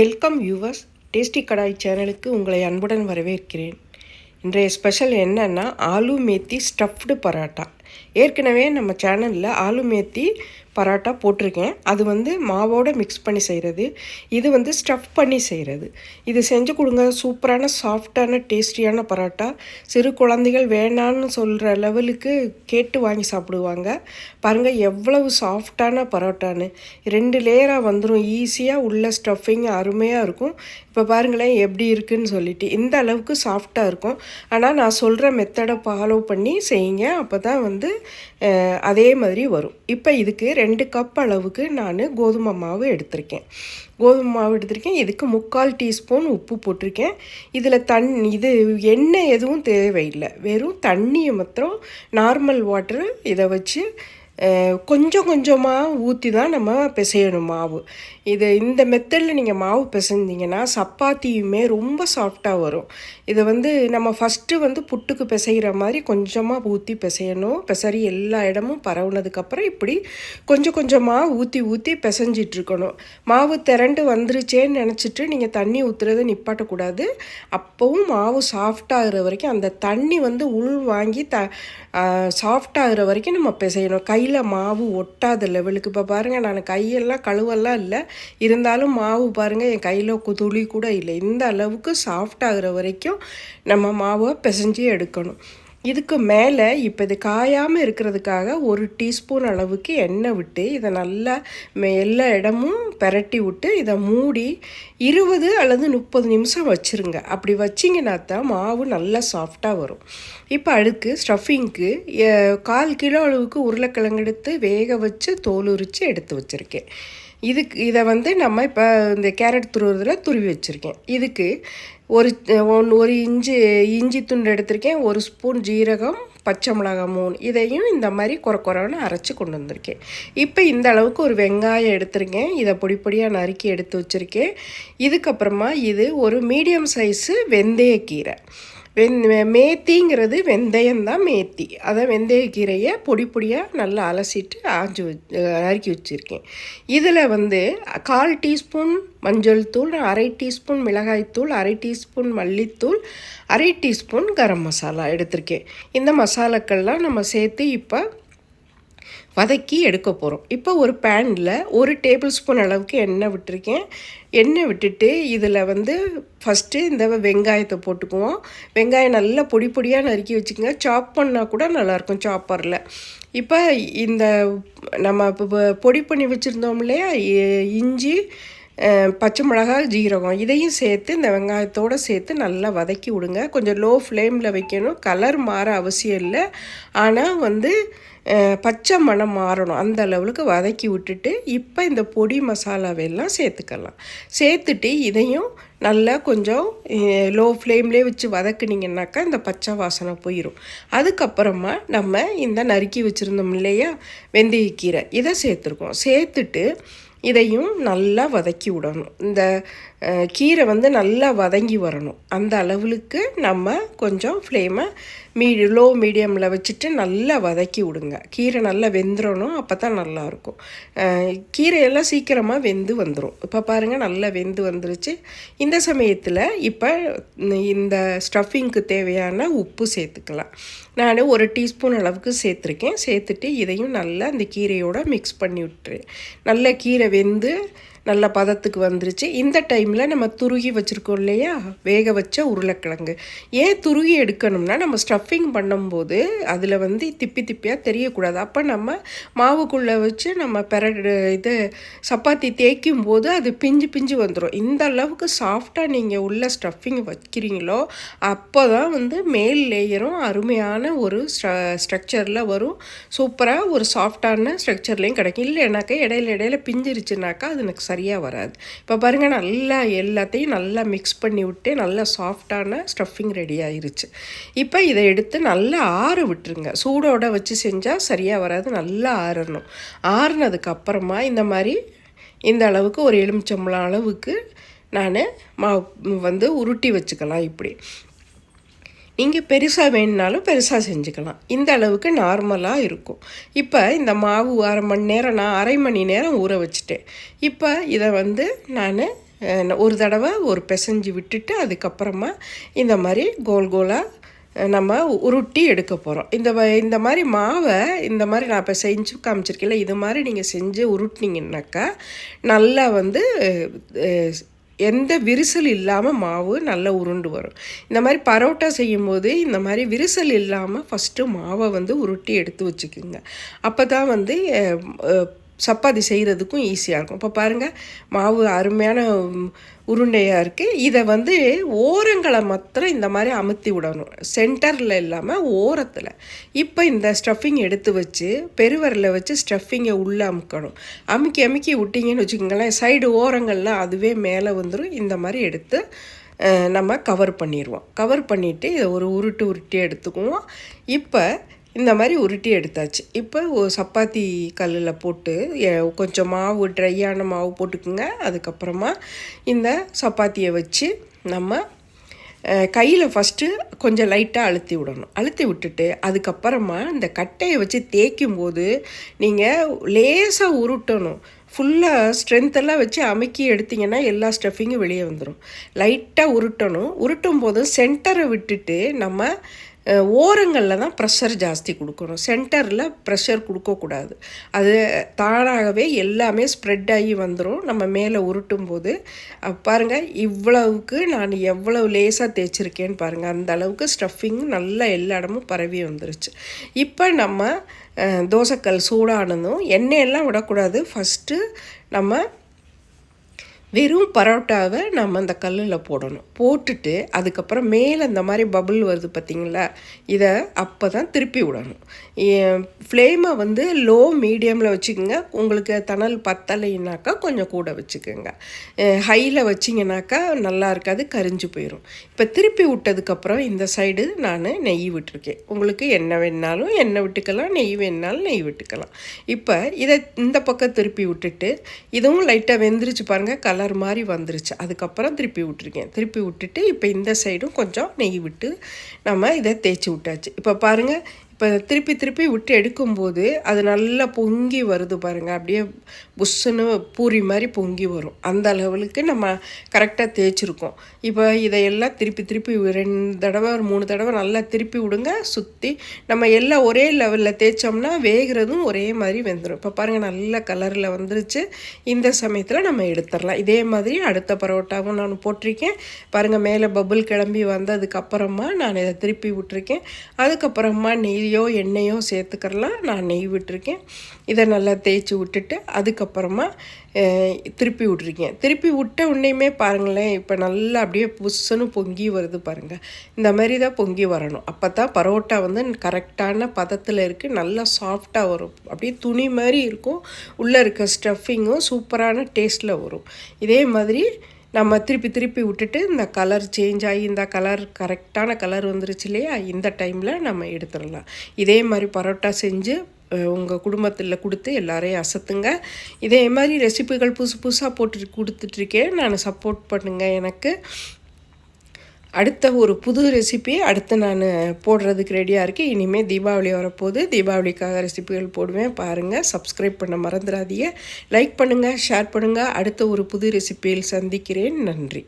Welcome viewers tasty கடாய் சேனலுக்கு உங்களை அன்புடன் வரவேற்கிறேன். இன்றைய ஸ்பெஷல் என்னென்னா ஆலு மேத்தி ஸ்டஃப்டு பரோட்டா. ஏற்கனவே நம்ம சேனலில் ஆலு மேத்தி பரோட்டா போட்டிருக்கேன். அது வந்து மாவோடு மிக்ஸ் பண்ணி செய்கிறது இது வந்து ஸ்டஃப் பண்ணி செய்கிறது இது செஞ்சு கொடுங்க. சூப்பரான சாஃப்டான டேஸ்டியான பரோட்டா. சிறு குழந்தைகள் வேணான்னு சொல்கிற லெவலுக்கு கேட்டு வாங்கி சாப்பிடுவாங்க. பாருங்கள் எவ்வளவு சாஃப்டான பரோட்டான்னு. ரெண்டு லேயராக வந்துடும் ஈஸியாக உள்ள ஸ்டஃபிங் அருமையாக இருக்கும். இப்போ பாருங்களேன் எப்படி இருக்குன்னு சொல்லிட்டு. இந்த அளவுக்கு சாஃப்டாக இருக்கும். ஆனால் நான் சொல்கிற மெத்தடை ஃபாலோ பண்ணி செய்யுங்க. அப்போ தான் வந்து அதே மாதிரி வரும். இப்போ இதுக்கு ரெண்டு கப் அளவுக்கு நான் கோதுமை மாவு எடுத்திருக்கேன். கோதுமை மாவு எடுத்திருக்கேன். இதுக்கு முக்கால் டீஸ்பூன் உப்பு போட்டிருக்கேன். இதில் தண் இது எண்ணெய் எதுவும் தேவையில்லை. வெறும் தண்ணியை மாத்திரம் நார்மல் வாட்டர் இதை வச்சு கொஞ்சம் கொஞ்சமாக ஊற்றி தான் நம்ம பிசையணும் மாவு. இது இந்த மெத்தடில் நீங்கள் மாவு பிசைஞ்சிங்கன்னா சப்பாத்தியுமே ரொம்ப சாஃப்டாக வரும். இதை வந்து நம்ம ஃபஸ்ட்டு வந்து புட்டுக்கு பிசைகிற மாதிரி கொஞ்சமாக ஊற்றி பிசையணும். பிசறி எல்லா இடமும் பரவுனதுக்கப்புறம் இப்படி கொஞ்சம் கொஞ்சமாக ஊற்றி ஊற்றி பிசைஞ்சிட்ருக்கணும் மாவு திரண்டு வந்துருச்சேன்னு நினச்சிட்டு நீங்கள் தண்ணி ஊற்றுறதை நிப்பாட்டக்கூடாது அப்போவும் மாவு சாஃப்டாகிற வரைக்கும் அந்த தண்ணி வந்து உள் வாங்கி த சாஃப்டாகிற வரைக்கும் நம்ம பிசையணும். கையில் மாவு ஒட்டாத லெவலுக்கு இப்போ பாருங்கள் நான் கையெல்லாம் கழுவெல்லாம் இல்லை. இருந்தாலும் மாவு பாருங்கள் என் கையில் கு- துளி கூட இல்லை. இந்த அளவுக்கு சாஃப்டாகிற வரைக்கும் நம்ம மாவை பிசைஞ்சு எடுக்கணும். இதுக்கு மேலே இப்போ இது காயாமல் இருக்கிறதுக்காக ஒரு டீஸ்பூன் அளவுக்கு எண்ணெய் விட்டு இதை நல்லா மே- எல்லா இடமும் பெரட்டி விட்டு இதை மூடி இருபது அல்லது முப்பது நிமிஷம் வச்சுருங்க. அப்படி வச்சிங்கன்னா தான் மாவு நல்லா சாஃப்டாக வரும். இப்போ அடுக்கு ஸ்டஃபிங்க்கு கால் கிலோ அளவுக்கு உருளைக்கிழங்கு எடுத்து வேக வச்சு தோல் உரித்து எடுத்து வச்சுருக்கேன். இதுக்கு இதை வந்து நம்ம இப்போ இந்த கேரட் துருவுறதுல துருவி வச்சுருக்கேன். இதுக்கு ஒரு ஒன்று ஒரு இஞ்சி இஞ்சி துண்டு எடுத்திருக்கேன். ஒரு ஸ்பூன் ஜீரகம் பச்சை மிளகாய் மூணு இதையும் இந்த மாதிரி குறை குறைன்னு அரைச்சி கொண்டு வந்திருக்கேன். இப்போ இந்த அளவுக்கு ஒரு வெங்காயம் எடுத்திருக்கேன். இதை பொடி பொடியாக நறுக்கி எடுத்து வச்சுருக்கேன். இதுக்கப்புறமா இது ஒரு மீடியம் சைஸு வெந்தயக்கீரை. வெந் மேத்திங்கிறது வெந்தயம்தான் மேத்தி. அதை வெந்தயக்கீரையை பொடி பொடியாக நல்லா அலசிட்டு ஆஞ்சு வச் நறுக்கி வச்சுருக்கேன். இதில் வந்து கால் டீஸ்பூன் மஞ்சள் தூள் அரை டீஸ்பூன் மிளகாய்த்தூள் அரை டீஸ்பூன் மல்லித்தூள் அரை டீஸ்பூன் கரம் மசாலா எடுத்திருக்கேன். இந்த மசாலாக்கள்லாம் நம்ம சேர்த்து இப்போ வதக்கி எடுக்க போகிறோம் இப்போ ஒரு பேனில் ஒரு டேபிள் ஸ்பூன் அளவுக்கு எண்ணெய் விட்டுருக்கேன். எண்ணெய் விட்டுட்டு இதில் வந்து ஃபஸ்ட்டு இந்த வெங்காயத்தை போட்டுக்குவோம். வெங்காயம் நல்லா பொடி பொடியாக நறுக்கி வச்சுக்கோங்க. சாப் பண்ணால் கூட நல்லாயிருக்கும் சாப்பரில் இப்போ இந்த நம்ம இப்போ பொடி பண்ணி வச்சுருந்தோம் இல்லையா? இ- இஞ்சி பச்சை மிளகாய் ஜீரகம் இதையும் சேர்த்து இந்த வெங்காயத்தோடு சேர்த்து நல்லா வதக்கி விடுங்க. கொஞ்சம் லோ ஃப்ளேமில் வைக்கணும். கலர் மாற அவசியம் இல்லை. ஆனால் வந்து பச்சை மணம் மாறணும். அந்த அளவுக்கு வதக்கி விட்டுட்டு இப்போ இந்த பொடி மசாலாவெல்லாம் சேர்த்துக்கலாம். சேர்த்துட்டு இதையும் நல்லா கொஞ்சம் லோ ஃப்ளேம்லேயே வச்சு வதக்குனிங்கனாக்கா இந்த பச்சை வாசனை போயிடும் அதுக்கப்புறமா நம்ம இந்த நறுக்கி வச்சுருந்தோம் இல்லையா வெந்தயக்கீரை இதை சேர்த்துருக்கோம். சேர்த்துட்டு இதையும் நல்லா வதக்கி விடணும். இந்த கீரை வந்து நல்லா வதங்கி வரணும். அந்த அளவுக்கு நம்ம கொஞ்சம் ஃப்ளேமை மீ லோ மீடியமில் வச்சுட்டு நல்லா வதக்கி விடுங்க. கீரை நல்லா வெந்துடணும் அப்போ தான் நல்லாயிருக்கும் கீரையெல்லாம் சீக்கிரமாக வெந்து வந்துடும் இப்போ பாருங்கள் நல்லா வெந்து வந்துருச்சு. இந்த சமயத்தில் இப்போ இந்த ஸ்டஃபிங்க்கு தேவையான உப்பு சேர்த்துக்கலாம். நான் ஒரு டீஸ்பூன் அளவுக்கு சேர்த்துருக்கேன். சேர்த்துட்டு இதையும் நல்லா அந்த கீரையோடு மிக்ஸ் பண்ணி விட்டுரு. நல்லா கீரை வெந்து நல்ல பதத்துக்கு வந்துருச்சு. இந்த டைமில் நம்ம துருகி வச்சுருக்கோம் இல்லையா? வேக வச்ச உருளைக்கிழங்கு. ஏன் துருகி எடுக்கணும்னா நம்ம ஸ்டஃபிங் பண்ணும்போது அதில் வந்து திப்பி திப்பியாக தெரியக்கூடாது. அப்போ நம்ம மாவுக்குள்ளே வச்சு நம்ம பெர இது சப்பாத்தி தேய்க்கும் போது அது பிஞ்சு பிஞ்சு வந்துடும் இந்த அளவுக்கு சாஃப்டாக நீங்கள் உள்ள ஸ்டஃபிங் வைக்கிறீங்களோ அப்போ தான் வந்து மேல் லேயரும் அருமையான ஒரு ஸ்ட்ரக்சரில் வரும். சூப்பராக ஒரு சாஃப்டான ஸ்ட்ரக்சர்லேயும் கிடைக்கும். இல்லைனாக்கா இடையில இடையில பிஞ்சிருச்சுனாக்கா அது எனக்கு சரியாக வராது. இப்போ பாருங்கள் நல்லா எல்லாத்தையும் நல்லா மிக்ஸ் பண்ணி விட்டு நல்லா சாஃப்டான ஸ்டஃபிங் ரெடி ஆயிருச்சு. இப்போ இதை எடுத்து நல்லா ஆற விட்டுருங்க. சூடோட வச்சு செஞ்சால் சரியாக வராது நல்லா ஆறணும். ஆறுனதுக்கு அப்புறமா இந்த மாதிரி இந்த அளவுக்கு ஒரு எலுமிச்சம்பழம் அளவுக்கு நான் மா வந்து உருட்டி வச்சுக்கலாம் இப்படி. நீங்கள் பெருசாக வேணுனாலும் பெருசாக செஞ்சுக்கலாம். இந்த அளவுக்கு நார்மலாக இருக்கும். இப்போ இந்த மாவு அரை மணி நேரம் நான் அரை மணி நேரம் ஊற வச்சுட்டேன். இப்போ இதை வந்து நான் ஒரு தடவை ஒரு பிசைஞ்சு விட்டுட்டு அதுக்கப்புறமா இந்த மாதிரி கோல் கோலாக நம்ம உருட்டி எடுக்க போகிறோம் இந்த வ- இந்த மாதிரி மாவை இந்த மாதிரி நான் இப்போ செஞ்சு காமிச்சிருக்கேன்ல இது மாதிரி நீங்கள் செஞ்சு உருட்டினீங்கன்னாக்கா நல்லா வந்து எந்த விரிசல் இல்லாமல் மாவு நல்லா உருண்டு வரும். இந்த மாதிரி பரோட்டா செய்யும்போது இந்த மாதிரி விரிசல் இல்லாமல் ஃபஸ்ட்டு மாவை வந்து உருட்டி எடுத்து வச்சுக்குங்க. அப்போ தான் வந்து சப்பாத்தி செய்கிறதுக்கும் ஈஸியாக இருக்கும். இப்போ பாருங்கள் மாவு அருமையான உருண்டையாக இருக்குது இதை வந்து ஓரங்களை மாத்திரம் இந்த மாதிரி அமுத்தி விடணும். சென்டரில் இல்லாமல் ஓரத்தில். இப்போ இந்த ஸ்டஃபிங் எடுத்து வச்சு பெருவரில் வச்சு ஸ்டஃபிங்கை உள்ளே அமுக்கணும். அமுக்கி அமுக்கி விட்டிங்கன்னு வச்சுக்கோங்களேன் சைடு ஓரங்கள்லாம் அதுவே மேலே வந்துடும் இந்த மாதிரி எடுத்து நம்ம கவர் பண்ணிடுவோம் கவர் பண்ணிவிட்டு இதை ஒரு உருட்டு உருட்டி எடுத்துக்குவோம். இப்போ இந்த மாதிரி உருட்டி எடுத்தாச்சு. இப்போ சப்பாத்தி கல்லில் போட்டு கொஞ்சம் மாவு ட்ரையான மாவு போட்டுக்குங்க. அதுக்கப்புறமா இந்த சப்பாத்தியை வச்சு நம்ம கையில் ஃபஸ்ட்டு கொஞ்சம் லைட்டாக அழுத்தி விடணும். அழுத்தி விட்டுட்டு அதுக்கப்புறமா இந்த கட்டையை வச்சு தேய்க்கும் போது நீங்கள் லேசாக உருட்டணும் ஃபுல்லாக ஸ்ட்ரென்த்தெல்லாம் வச்சு அமுக்கி எடுத்திங்கன்னா எல்லா ஸ்டஃபிங்கும் வெளியே வந்துடும் லைட்டாக உருட்டணும். உருட்டும் போது சென்டரை விட்டுட்டு நம்ம ஓரங்களில் தான் ப்ரெஷர் ஜாஸ்தி கொடுக்கணும். சென்டரில் ப்ரெஷர் கொடுக்கக்கூடாது. அது தானாகவே எல்லாமே ஸ்ப்ரெட் ஆகி வந்துடும் நம்ம மேலே உருட்டும் போது பாருங்கள் இவ்வளவுக்கு நான் எவ்வளவு லேசாக தேய்ச்சிருக்கேன்னு பாருங்கள் அந்த அளவுக்கு ஸ்டஃபிங் நல்லா எல்லா இடமும் பரவி வந்துருச்சு. இப்போ நம்ம தோசைக்கல் சூடானதும் எண்ணெயெல்லாம் விடக்கூடாது. ஃபஸ்ட்டு நம்ம வெறும் பரோட்டாவை நம்ம அந்த கல்லில் போடணும். போட்டுட்டு அதுக்கப்புறம் மேலே இந்த மாதிரி பபுள் வருது பார்த்தீங்களா இதை அப்போ தான் திருப்பி விடணும். ஃப்ளேமை வந்து லோ மீடியமில் வச்சுக்கோங்க. உங்களுக்கு தணல் பத்தலைனாக்கா கொஞ்சம் கூட வச்சுக்கோங்க. ஹையில் வச்சிங்கனாக்கா நல்லா இருக்காது கரிஞ்சு போயிடும் இப்போ திருப்பி விட்டதுக்கப்புறம் இந்த சைடு நான் நெய் விட்டுருக்கேன். உங்களுக்கு எண்ணெய் வேணாலும் எண்ணெய் விட்டுக்கலாம் நெய் வேணாலும் நெய் விட்டுக்கலாம். இப்போ இதை இந்த பக்கம் திருப்பி விட்டுட்டு இதுவும் லைட்டாக வெந்துருச்சு பாருங்கள் கலர் மாதிரி வந்துருச்சு. அதுக்கப்புறம் திருப்பி விட்டுருக்கேன். திருப்பி விட்டுட்டு இப்போ இந்த சைடும் கொஞ்சம் நெய் விட்டு நம்ம இதை தேய்ச்சி விட்டாச்சு. இப்போ பாருங்கள் இப்போ திருப்பி திருப்பி விட்டு எடுக்கும்போது அது நல்லா பொங்கி வருது பாருங்கள் அப்படியே புஷ்ஷுன்னு பூரி மாதிரி பொங்கி வரும். அந்த லெவலுக்கு நம்ம கரெக்டாக தேய்ச்சிருக்கோம். இப்போ இதையெல்லாம் திருப்பி திருப்பி ரெண்டு தடவை ஒரு மூணு தடவை நல்லா திருப்பி விடுங்க. சுற்றி நம்ம எல்லாம் ஒரே லெவலில் தேய்ச்சோம்னா வேகிறதும் ஒரே மாதிரி வெந்துடும் இப்போ பாருங்கள் நல்ல கலரில் வந்துருச்சு. இந்த சமயத்தில் நம்ம எடுத்துடலாம். இதே மாதிரி அடுத்த பரோட்டாவும் நான் போட்டிருக்கேன். பாருங்கள் மேலே பபுள் கிளம்பி வந்ததுக்கப்புறமா நான் இதை திருப்பி விட்டுருக்கேன். அதுக்கப்புறமா நெய் நெய்யோ எண்ணெயோ சேர்த்துக்கிறலாம். நான் நெய் விட்டுருக்கேன். இதை நல்லா தேய்ச்சி விட்டுட்டு அதுக்கப்புறமா திருப்பி விட்ருக்கேன் திருப்பி விட்ட உன்னையுமே பாருங்களேன் இப்போ நல்லா அப்படியே புஷ்ஷுன்னு பொங்கி வருது பாருங்கள் இந்த மாதிரி தான் பொங்கி வரணும். அப்போ தான் பரோட்டா வந்து கரெக்டான பதத்தில் இருக்குது நல்லா சாஃப்டாக வரும். அப்படியே துணி மாதிரி இருக்கும். உள்ளே இருக்க ஸ்டஃபிங்கும் சூப்பரான டேஸ்ட்டில் வரும். இதே மாதிரி நம்ம திருப்பி திருப்பி விட்டுட்டு இந்த கலர் சேஞ்ச் ஆகி இந்த கலர் கரெக்டான கலர் வந்துருச்சு இல்லையா? இந்த டைமில் நம்ம எடுத்துடலாம். இதே மாதிரி பரோட்டா செஞ்சு உங்கள் குடும்பத்தில் கொடுத்து எல்லாரையும் அசத்துங்க. இதே மாதிரி ரெசிபிகள் புதுசு புதுசாக போட்டு கொடுத்துட்ருக்கேன் நான் சப்போர்ட் பண்ணுங்கள் எனக்கு. அடுத்த ஒரு புது ரெசிபி அடுத்து நான் போடுறதுக்கு ரெடியாக இருக்கேன். இனிமேல் தீபாவளி வரப்போகுது. தீபாவளிக்காக ரெசிபிகள் போடுவேன். பாருங்கள் சப்ஸ்கிரைப் பண்ண மறந்துடாதீங்க. லைக் பண்ணுங்கள் ஷேர் பண்ணுங்கள் அடுத்த ஒரு புது ரெசிபியில் சந்திக்கிறேன். நன்றி.